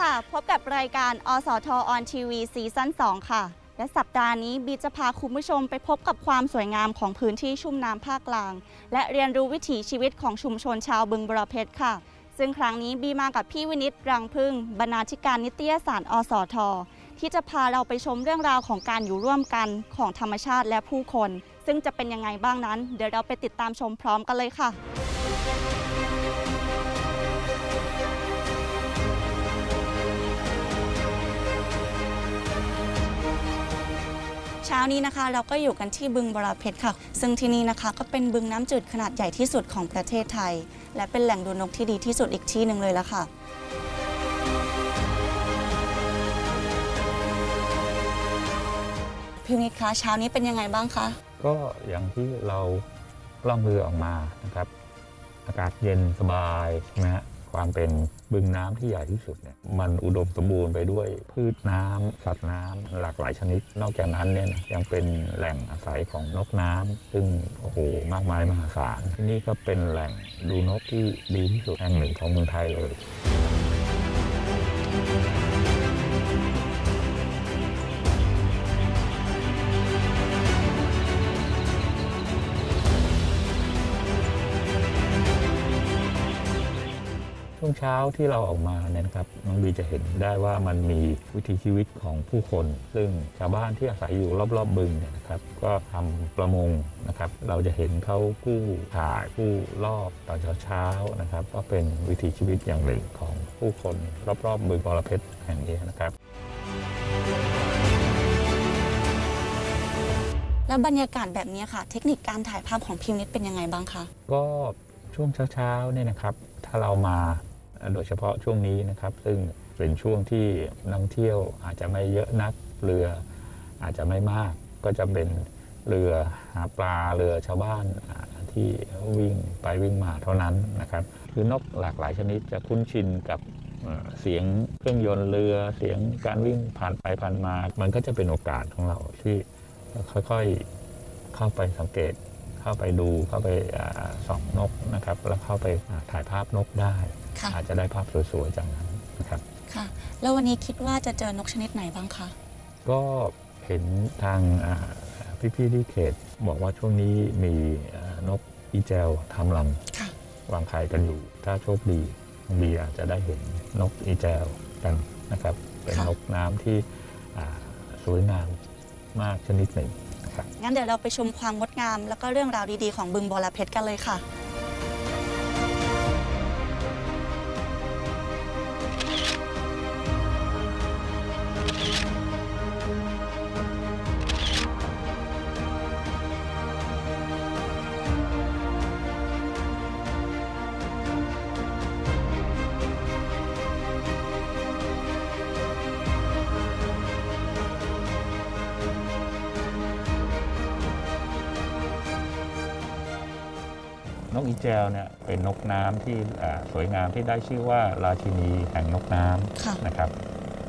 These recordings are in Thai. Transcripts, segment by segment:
ค่ะ พบกับรายการอสทออนทีวีซีซั่น2 ค่ะ และสัปดาห์นี้บีจะพาคุณผู้ชมไปพบกับความสวยงามของพื้นที่ชุ่มน้ำภาคกลาง และเรียนรู้วิถีชีวิตของชุมชนชาวบึงบรเพชรค่ะ ซึ่งครั้งนี้บีมากับพี่วินิตรังพึ่ง บรรณาธิการนิตยสารอสท ที่จะพาเราไปชมเรื่องราวของการอยู่ร่วมกันของธรรมชาติและผู้คน ซึ่งจะเป็นยังไงบ้างนั้น เดี๋ยวเราไปติดตามชมพร้อมกันเลยค่ะ ช้านี้นะคะเราก็อยู่กันที่บึงบราเพชรค่ะ ซึ่งที่นี่นะคะก็เป็นบึงน้ำจืดขนาดใหญ่ที่สุดของประเทศไทย และเป็นแหล่งดูนกที่ดีที่สุดอีกที่หนึ่งเลยละค่ะพี่นิดคะเช้านี้เป็นยังไงบ้างคะก็อย่างที่เราล่องเรือออกมานะครับ อากาศเย็นสบายใช่ไหมฮะ ความเป็นบึงน้ำที่ใหญ่ที่สุดเนี่ยมันอุดมสมบูรณ์ไปด้วยพืชน้ำสัตว์น้ำหลากหลายชนิด นอกจากนั้นเนี่ยนะยังเป็นแหล่งอาศัยของนกน้ำซึ่งโอ้โหมากมายมหาศาลที่นี่ก็เป็นแหล่งดูนกที่ดีที่สุดแห่งหนึ่งของเมืองไทยเลย วงเช้าที่เราออกมาเนี่ยนะครับน้องบีจะเห็นได้ว่ามันมีวิถีชีวิตของผู้คน ซึ่งชาวบ้านที่อาศัยอยู่รอบๆบึงเนี่ยนะครับ ก็ทำประมงนะครับ เราจะเห็นเขากู้ถ่ายกู้รอบตอนเช้าๆนะครับ ก็เป็นวิถีชีวิตอย่างหนึ่งของผู้คนรอบๆบึงบรเพชรแห่งนี้นะครับแล้วบรรยากาศแบบนี้ค่ะ เทคนิคการถ่ายภาพของพิมพ์นิดเป็นยังไงบ้างคะ ก็ช่วงเช้าๆเนี่ยนะครับ ถ้าเรามา โดยเฉพาะช่วงนี้นะครับ ซึ่งเป็นช่วงที่นักท่องเที่ยวอาจจะไม่เยอะนักเรืออาจจะไม่มาก ก็จะเป็นเรือหาปลาเรือชาวบ้านที่วิ่งไปวิ่งมาเท่านั้นนะครับ คือนกหลากหลายชนิดจะคุ้นชินกับเสียงเครื่องยนต์เรือเสียงการวิ่งผ่านไปผ่านมา มันก็จะเป็นโอกาสของเราที่ค่อยๆเข้าไปสังเกต เข้าไปดูเข้าไปอ่าส่องนกนะครับแล้วเข้าไปอ่าถ่ายภาพนกได้ค่ะอาจจะได้ภาพสวยๆจากนั้นนะครับค่ะแล้ววันนี้คิดว่าจะเจอนกชนิดไหนบ้างคะก็เห็นทางอ่าพี่ๆที่เขตบอกว่าช่วงนี้มีอ่านกอีแจวทำรังค่ะวางไข่กันอยู่ ถ้าโชคดีน้องบีอาจจะได้เห็นนกอีแจวกันนะครับ เป็นค่ะนกน้ำที่อ่าสวยงามมากชนิดหนึ่งนะครับ งั้นเดี๋ยวเราไปชมความงดงาม แล้วก็เรื่องราวดีๆของบึงบอรเพชรกันเลยค่ะ แจวเนี่ยเป็นนกน้ำที่อ่าสวยงามที่ได้ชื่อว่าราชินีแห่งนกน้ำค่ะนะครับ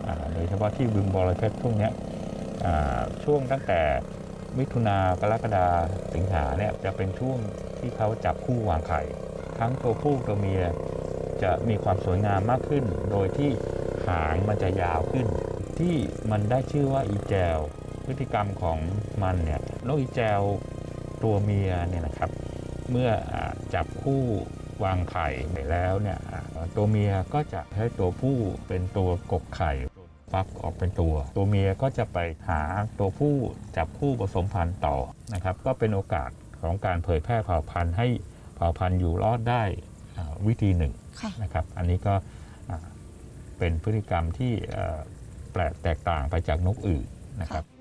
อ่าโดยเฉพาะที่บึงบรเพชรช่วงเนี้ยอ่าช่วงตั้งแต่มิถุนากรกฎาสิงหาเนี่ยจะเป็นช่วงที่เขาจับคู่วางไข่ ทั้งตัวผู้ตัวเมียจะมีความสวยงามมากขึ้น โดยที่หางมันจะยาวขึ้น ที่มันได้ชื่อว่าอีแจวพฤติกรรมของมันเนี่ยนกอีแจวตัวเมียเนี่ยนะครับ เมื่ออาจับคู่วางไข่ไปแล้วเนี่ยอ่าตัวเมียก็จะให้ตัวผู้เป็นตัวกกไข่ฟักออกเป็นตัว ตัวเมียก็จะไปหาตัวผู้จับคู่ผสมพันธุ์ต่อนะครับ ก็เป็นโอกาสของการเผยแพร่เผ่าพันธุ์ให้เผ่าพันธุ์อยู่รอดได้อ่าวิธีหนึ่งค่ะนะครับ อันนี้ก็อ่าเป็นพฤติกรรมที่เอ่อแปลกแตกต่างไปจากนกอื่นนะครับบิ๊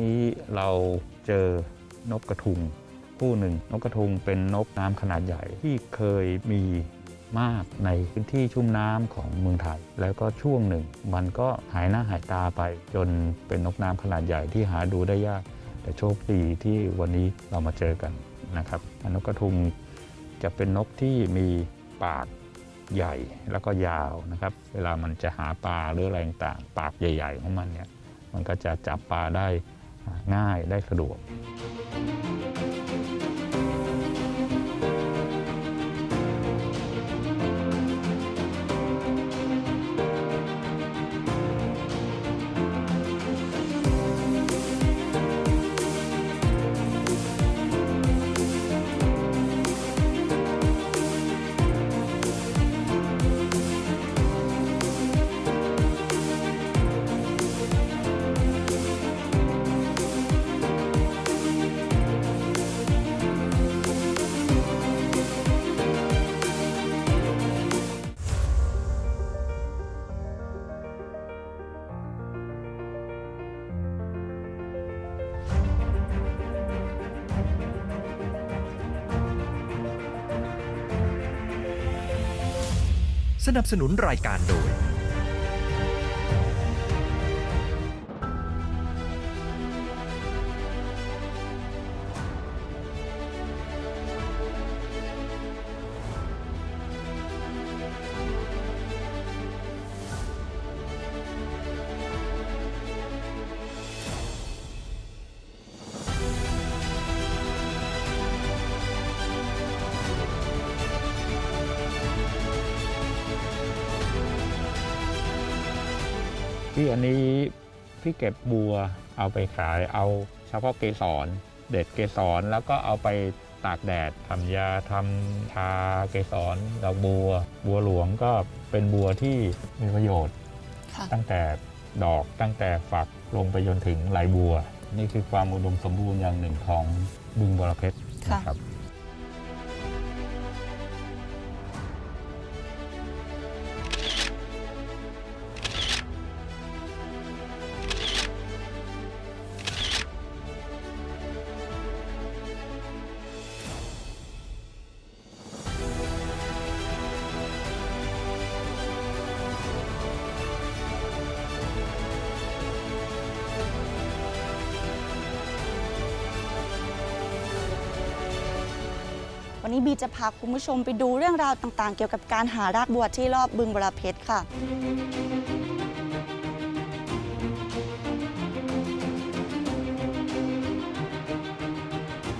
นี้เราเจอนกกระทุงคู่หนึ่ง นกกระทุงเป็นนกน้ำขนาดใหญ่ที่เคยมีมากในพื้นที่ชุ่มน้ำของเมืองไทย แล้วก็ช่วงหนึ่ง มันก็หายหน้าหายตาไป จนเป็นนกน้ำขนาดใหญ่ที่หาดูได้ยาก แต่โชคดีที่วันนี้เรามาเจอกันนะครับนกกระทุงจะเป็นนกที่มีปากใหญ่แล้วก็ยาวนะครับ เวลามันจะหาปลาหรืออะไรต่างปากใหญ่ ๆ ของมันเนี่ย มันก็จะจับปลาได้ ง่ายได้สะดวก สนับสนุนรายการโดย พี่เก็บบัวเอาไปขายเอาเฉพาะเกสรเด็ดเกสรแล้วก็เอาไปตากแดดทำยาทำชาเกสรดอกบัว บัวหลวงก็เป็นบัวที่มีประโยชน์ค่ะตั้งแต่ดอกตั้งแต่ฝักลงไปจนถึงไหลบัว นี่คือความอุดมสมบูรณ์อย่างหนึ่งของบึงบรเพชรค่ะนะครับ วันนี้บีจะพาคุณผู้ชมไปดูเรื่องราวต่างๆ เกี่ยวกับการหารากบัวที่รอบบึงบรเพชรค่ะ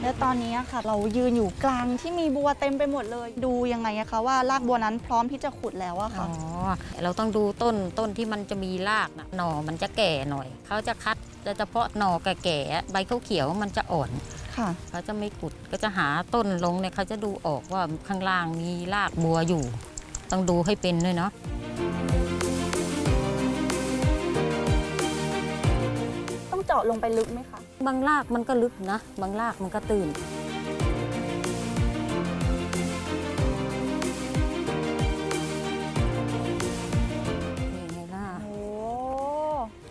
และตอนนี้ค่ะ เรายืนอยู่กลางที่มีบัวเต็มไปหมดเลย ดูยังไงอะคะว่ารากบัวนั้นพร้อมที่จะขุดแล้วอะค่ะ อ๋อ เราต้องดูต้นต้นที่มันจะมีรากนะหน่อมันจะแก่หน่อย เขาจะคัดแต่เฉพาะหน่อแก่ๆใบเขาเขียวๆมันจะอ่อน ค่ะ เขาจะไม่ขุดก็จะหาต้นลงเนี่ยเขาจะดูออกว่าข้างล่างมีรากบัวอยู่ ต้องดูให้เป็นด้วยเนาะต้องเจาะลงไปลึกไหมคะ บางรากมันก็ลึกนะ บางรากมันก็ตื่น นี่ไงล่ะ โอ้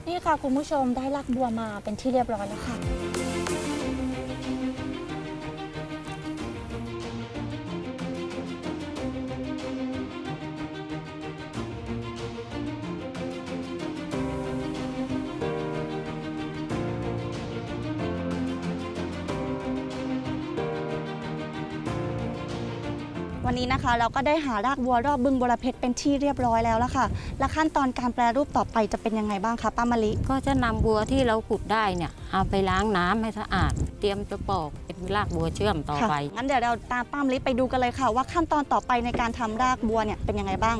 นี่ค่ะคุณผู้ชมได้รากบัวมาเป็นที่เรียบร้อยแล้วค่ะ วันนี้นะคะเราก็ได้หารากบัวรอบบึงบรเพชรเป็นที่เรียบร้อยแล้วละค่ะ และขั้นตอนการแปรรูปต่อไปจะเป็นยังไงบ้างคะป้ามะลิ ก็จะนำบัวที่เราขุดได้เนี่ยเอาไปล้างน้ำให้สะอาด เตรียมจะปอกเป็นรากบัวเชื่อมต่อค่ะไปงั้นเดี๋ยวเราตามป้ามะลิไปดูกันเลยค่ะ ว่าขั้นตอนต่อไปในการทำรากบัวเนี่ยเป็นยังไงบ้าง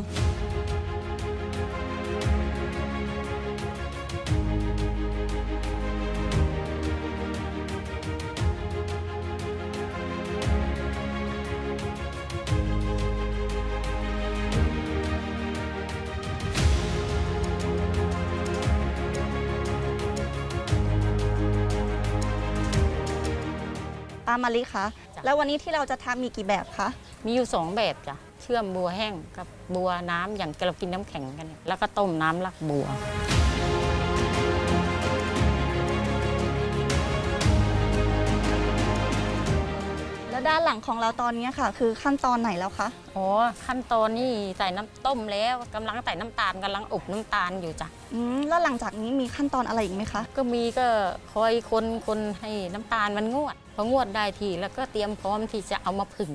ป้ามะลิคะจ้ะ แล้ววันนี้ที่เราจะทำมีกี่แบบคะมีอยู่สองแบบจ้ะเชื่อมบัวแห้งกับบัวน้ำอย่างเรากินน้ำแข็งกันเนี่ยแล้วก็ต้มน้ำรากบัว ด้านหลังของเราตอนนี้ค่ะ คือขั้นตอนไหนแล้วคะอ๋อขั้นตอนนี่ใส่น้ำต้มแล้วกำลังใส่น้ำตาลกำลังอบน้ำตาลอยู่จ้ะอืมแล้วหลังจากนี้มีขั้นตอนอะไรอีกไหมคะก็มีก็คอยคนคนให้น้ำตาลมันงวดพองวดได้ทีแล้วก็เตรียมพร้อมที่จะเอามาผึ่ง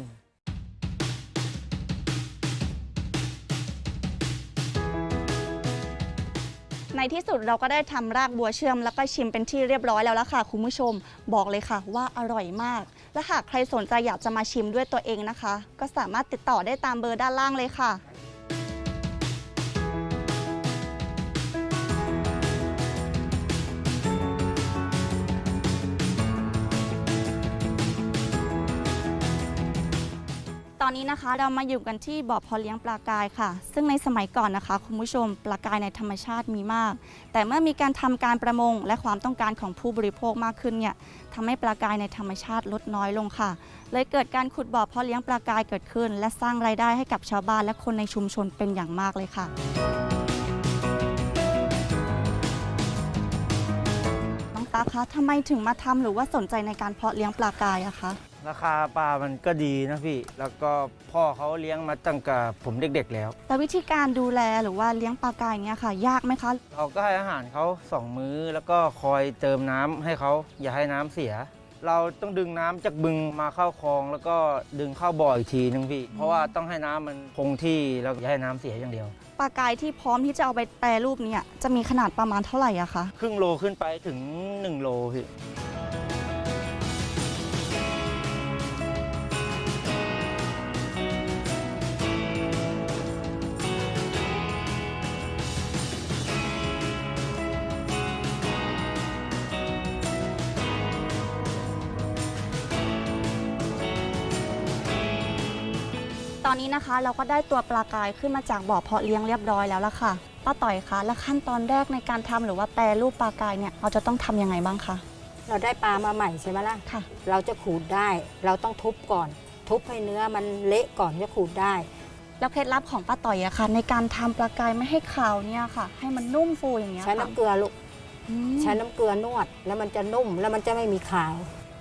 ในที่สุดเราก็ได้ทำรากบัวเชื่อมแล้วก็ชิมเป็นที่เรียบร้อยแล้วละค่ะคุณผู้ชม บอกเลยค่ะว่าอร่อยมาก และหากใครสนใจอยากจะมาชิมด้วยตัวเองนะคะ ก็สามารถติดต่อได้ตามเบอร์ด้านล่างเลยค่ะ อนนี้นะคะเรามาอยู่กันที่บ่อเพาะเลี้ยงปลากายค่ะ ซึ่งในสมัยก่อนนะคะคุณผู้ชมปลากายในธรรมชาติมีมาก แต่เมื่อมีการทำการประมงและความต้องการของผู้บริโภคมากขึ้นเนี่ยทำให้ปลากายในธรรมชาติลดน้อยลงค่ะ เลยเกิดการขุดบ่อเพาะเลี้ยงปลากายเกิดขึ้น และสร้างรายได้ให้กับชาวบ้านและคนในชุมชนเป็นอย่างมากเลยค่ะน้องตาคะทำไมถึงมาทำหรือว่าสนใจในการเพาะเลี้ยงปลากายอะคะ ราคาปลามันก็ดีนะพี่ แล้วก็พ่อเขาเลี้ยงมาตั้งแต่ผมเด็กๆแล้ว แต่วิธีการดูแลหรือว่าเลี้ยงปลากายเนี่ยค่ะ ยากไหมคะ เราก็ให้อาหารเขาสองมื้อ แล้วก็คอยเติมน้ำให้เขาอย่าให้น้ำเสีย เราต้องดึงน้ำจากบึงมาเข้าคลอง แล้วก็ดึงเข้าบ่ออีกทีนึงพี่ เพราะว่าต้องให้น้ำมันคงที่แล้วอย่าให้น้ำเสียอย่างเดียว ปลากายที่พร้อมที่จะเอาไปแปรรูปเนี่ยจะมีขนาดประมาณเท่าไหร่อะคะ ครึ่งโลขึ้นไปถึง 1 โลพี่ นนี้นะคะ เราก็ได้ตัวปลากายขึ้นมาจากบ่อเพาะเลี้ยงเรียบร้อยแล้วล่ะค่ะป้าต่อยคะและขั้นตอนแรกในการทำหรือว่าแปรรูปปลากายเนี่ยเราจะต้องทำยังไงบ้างคะเราได้ปลามาใหม่ใช่ไหมล่ะค่ะ เราจะขูดได้ เราต้องทุบก่อน ทุบให้เนื้อมันเละก่อนจะขูดได้ แล้วเคล็ดลับของป้าต่อยอะค่ะ ในการทำปลากายไม่ให้ขาวเนี่ยค่ะ ให้มันนุ่มฟูอย่างเงี้ยใช้ค่ะน้ำเกลือลูกอืมใช้น้ำเกลือนวด แล้วมันจะนุ่มแล้วมันจะไม่มีขาว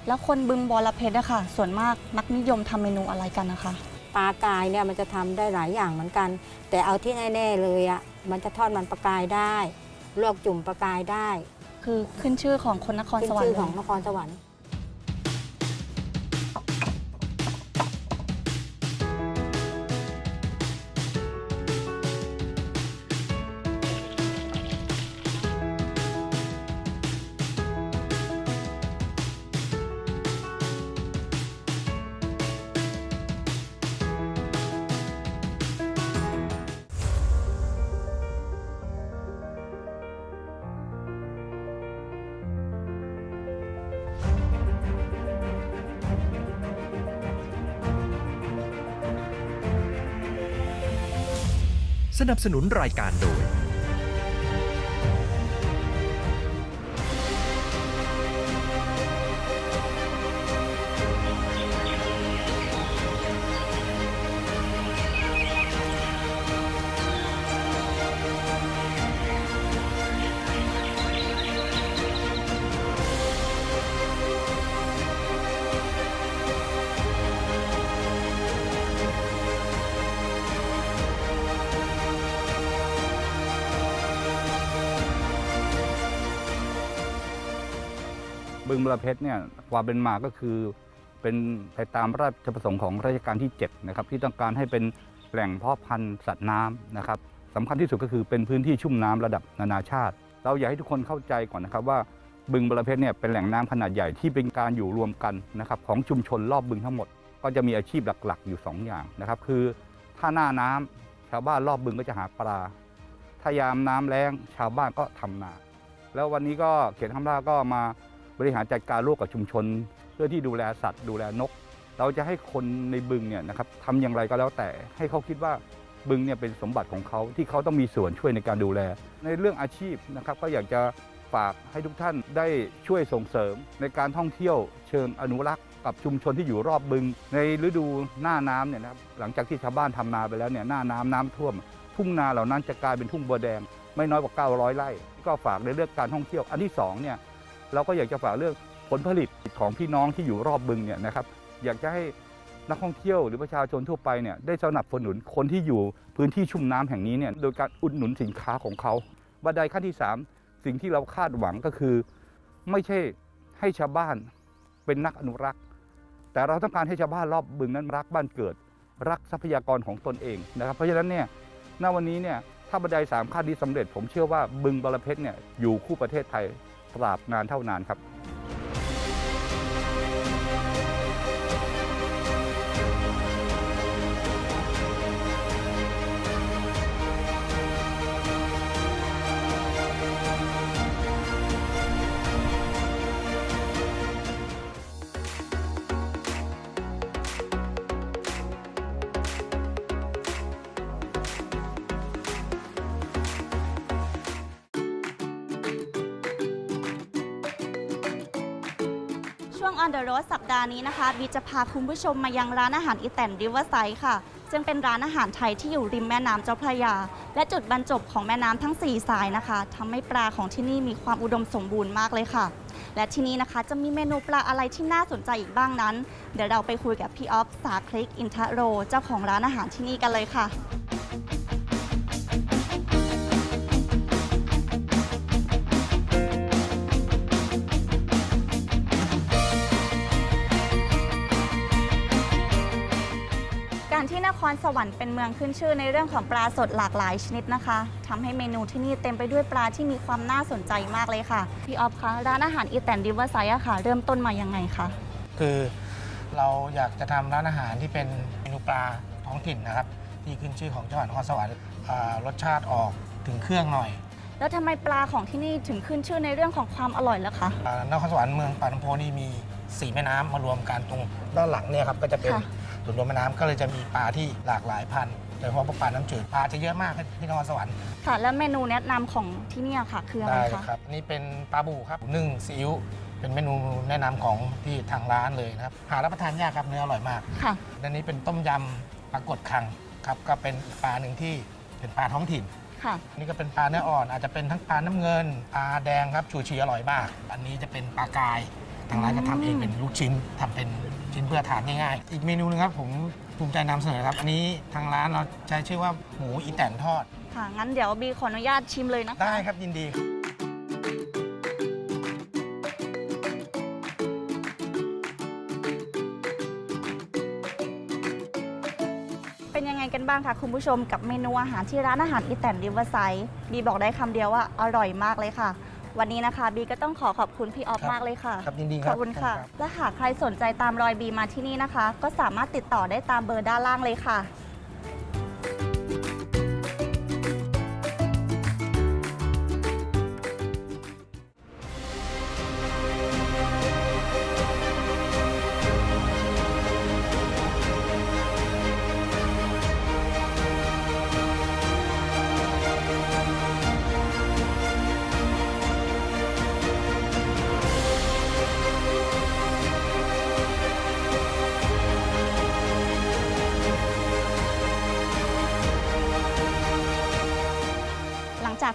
แล้วคนบึงบอระเพ็ดอะค่ะ ส่วนมากมักนิยมทำเมนูอะไรกันนะคะ ปลากายเนี่ยมันจะทำได้หลายอย่างเหมือนกัน แต่เอาที่แน่ๆเลยอะ่ะมันจะทอดมันปลากายได้ลวกจุ่มปลากายได้ คือขึ้นชื่อของคนนครขึ้นสวรรชื่ค์อของเลยนครสวรรค์ สนับสนุนรายการโดย บึงบรเพชรเนี่ยความเป็นมาก็คือ เป็นไปตามราชประสงค์ของรัชกาลที่7นะครับที่ต้องการให้เป็นแหล่งเพาะพันธุ์สัตว์น้ำนะครับสำคัญที่สุดก็คือเป็นพื้นที่ชุ่มน้ำระดับนานาชาติ เราอยากให้ทุกคนเข้าใจก่อนนะครับว่าบึงบรเพชรเนี่ยเป็นแหล่งน้ำขนาดใหญ่ที่เป็นการอยู่รวมกันนะครับของชุมชนรอบบึงทั้งหมด ก็จะมีอาชีพหลักๆ อยู่ 2 อย่างนะครับคือถ้าหน้าน้ำชาวบ้านรอบบึงก็จะหาปลา ถ้ายามน้ำแล้งชาวบ้านก็ทำนา แล้ววันนี้ก็เขตห้ามล่าก็มา บริหารจัดการร่วมกับชุมชน เพื่อที่ดูแลสัตว์ ดูแลนก เราจะให้คนในบึงเนี่ยนะครับทำอย่างไรก็แล้วแต่ให้เขาคิดว่าบึงเนี่ยเป็นสมบัติของเขาที่เขาต้องมีส่วนช่วยในการดูแล ในเรื่องอาชีพนะครับก็อยากจะฝากให้ทุกท่านได้ช่วยส่งเสริมในการท่องเที่ยวเชิงอนุรักษ์กับชุมชนที่อยู่รอบบึง ในฤดูหน้าน้ำเนี่ยนะครับหลังจากที่ชาวบ้านทำนาไปแล้วเนี่ยหน้าน้ำน้ำท่วม ทุ่งนาเหล่านั้นจะกลายเป็นทุ่งบัวแดง ไม่น้อยกว่า 900 ไร่ ก็ฝากในเรื่องการท่องเที่ยวอันที่สองเนี่ย เราก็อยากจะฝากเรื่องผลผลิตของพี่น้องที่อยู่รอบบึงเนี่ยนะครับอยากจะให้นักท่องเที่ยวหรือประชาชนทั่วไปเนี่ยได้สนับสนุนคนที่อยู่พื้นที่ชุ่มน้ำแห่งนี้เนี่ยโดยการอุดหนุนสินค้าของเขาบันไดขั้นที่ 3 สิ่งที่เราคาดหวังก็คือ ไม่ใช่ให้ชาวบ้านเป็นนักอนุรักษ์ แต่เราต้องการให้ชาวบ้านรอบบึงนั้นรักบ้านเกิด รักทรัพยากรของตนเองนะครับ เพราะฉะนั้นเนี่ยณวันนี้เนี่ยถ้าบันไดสามขั้นนี้สำเร็จ ผมเชื่อว่าบึงบรเพชรเนี่ยอยู่คู่ประเทศไทย ตราบนานเท่านานครับ the Road สัปดาห์นี้นะคะบีจะพาคุณผู้ชมมายังร้านอาหารอีแตนริเวอร์ไซด์ค่ะซึ่งเป็นร้านอาหารไทยที่อยู่ริมแม่น้ำเจ้าพระยา และจุดบรรจบของแม่น้ำทั้ง 4 สายนะคะทำให้ปลาของที่นี่มีความอุดมสมบูรณ์มากเลยค่ะ และที่นี่นะคะจะมีเมนูปลาอะไรที่น่าสนใจอีกบ้างนั้น เดี๋ยวเราไปคุยกับพี่ออฟสาคลิกอินทโร เจ้าของร้านอาหารที่นี่กันเลยค่ะ รที่นครสวรรค์เป็นเมืองขึ้นชื่อในเรื่องของปลาสดหลากหลายชนิดนะคะทำให้เมนูที่นี่เต็มไปด้วยปลาที่มีความน่าสนใจมากเลยค่ะ พี่ออฟคะร้านอาหารอีแตนริเวอร์ไซด์อะค่ะ เริ่มต้นมายังไงคะคือเราอยากจะทำร้านอาหารที่เป็นเมนูปลาท้องถิ่นนะครับ ที่ขึ้นชื่อของจังหวัดนครสวรรค์อ่ารสชาติออกถึงเครื่องหน่อย แล้วทำไมปลาของที่นี่ถึงขึ้นชื่อในเรื่องของความอร่อยล่ะคะอ่านครสวรรค์เมืองปากน้ำโพนี่มีสีแม่น้ำมารวมกันตรงด้านหลังเนี่ยครับก็จะเป็นค่ะ ส่วนรวมแม่น้ำก็เลยจะมีปลาที่หลากหลายพันธุ์โดยเฉพาะพวกปลาน้ำจืดปลาจะเยอะมากที่นครสวรรค์ค่ะ แล้วเมนูแนะนำของที่เนี่ยค่ะ คืออะไรได้คะ ครับนี่เป็นปลาบูครับนึ่งซีอิ๊วเป็นเมนูแนะนำของที่ทางร้านเลยนะครับหารับประทานยากครับเนื้ออร่อยมาก ค่ะ อันนี้เป็นต้มยำปลากดคังครับก็เป็นปลาหนึ่งที่เป็นปลาท้องถิ่น ค่ะ นี่ก็เป็นปลาเนื้ออ่อนอาจจะเป็นทั้งปลาน้ำเงินปลาแดงครับชูชีอร่อยมาก อันนี้จะเป็นปลากาย ทางร้านจะทำเองเป็นลูกชิ้นทำเป็นชิ้นเพื่อทานง่ายๆ อีกเมนูหนึงครับผมภูมิใจนำเสนอครับ อันนี้ทางร้านเราใช้ชื่อว่าหมูอีแตนทอด ค่ะ งั้นเดี๋ยวบีขออนุญาตชิมเลยนะคะ ได้ครับยินดีเป็นยังไงกันบ้างคะคุณผู้ชมกับเมนูอาหารที่ร้านอาหารอีแตนริเวอร์ไซด์บีบอกได้คำเดียวว่าอร่อยมากเลยค่ะ วันนี้นะคะ บีก็ต้องขอขอบคุณพี่ออฟครับมากเลยค่ะครับยินดีคขรัอบบคุณค่ะรับ และหากใครสนใจตามรอยบีมาที่นี่นะคะ ก็สามารถติดต่อได้ตามเบอร์ด้านล่างเลยค่ะ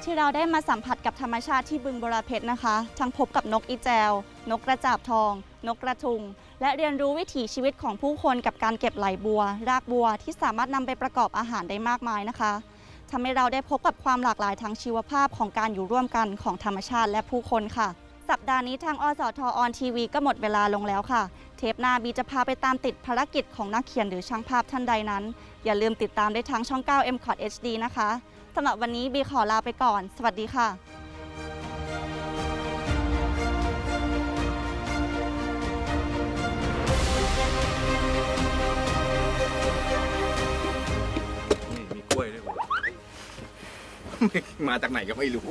ที่เราได้มาสัมผัสกับธรรมชาติที่บึงบรเพชรนะคะ ทั้งพบกับนกอีแจว นกกระจาบทอง นกกระทุง และเรียนรู้วิถีชีวิตของผู้คนกับการเก็บไหลบัว รากบัวที่สามารถนำไปประกอบอาหารได้มากมายนะคะทำให้เราได้พบกับความหลากหลายทางชีวภาพของการอยู่ร่วมกันของธรรมชาติและผู้คนค่ะ สัปดาห์นี้ทางอสทออนทีวีก็หมดเวลาลงแล้วค่ะ เทปหน้าบีจะพาไปตามติดภารกิจของนักเขียนหรือช่างภาพท่านใดนั้น อย่าลืมติดตามได้ทางช่อง 9 m c o t HD นะคะ สำหรับวันนี้บีขอลาไปก่อน สวัสดีค่ะนี่มีกล้วยด้วยผมมาจากไหนก็ไม่รู้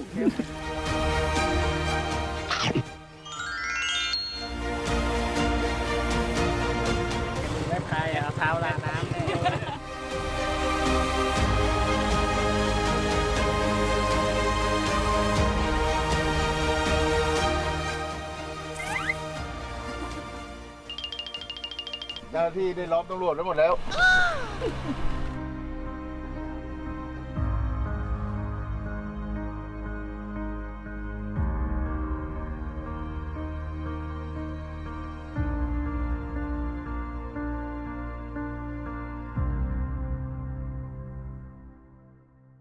น้าที่ได้ล้อมตำรวจไว้หมดแล้ว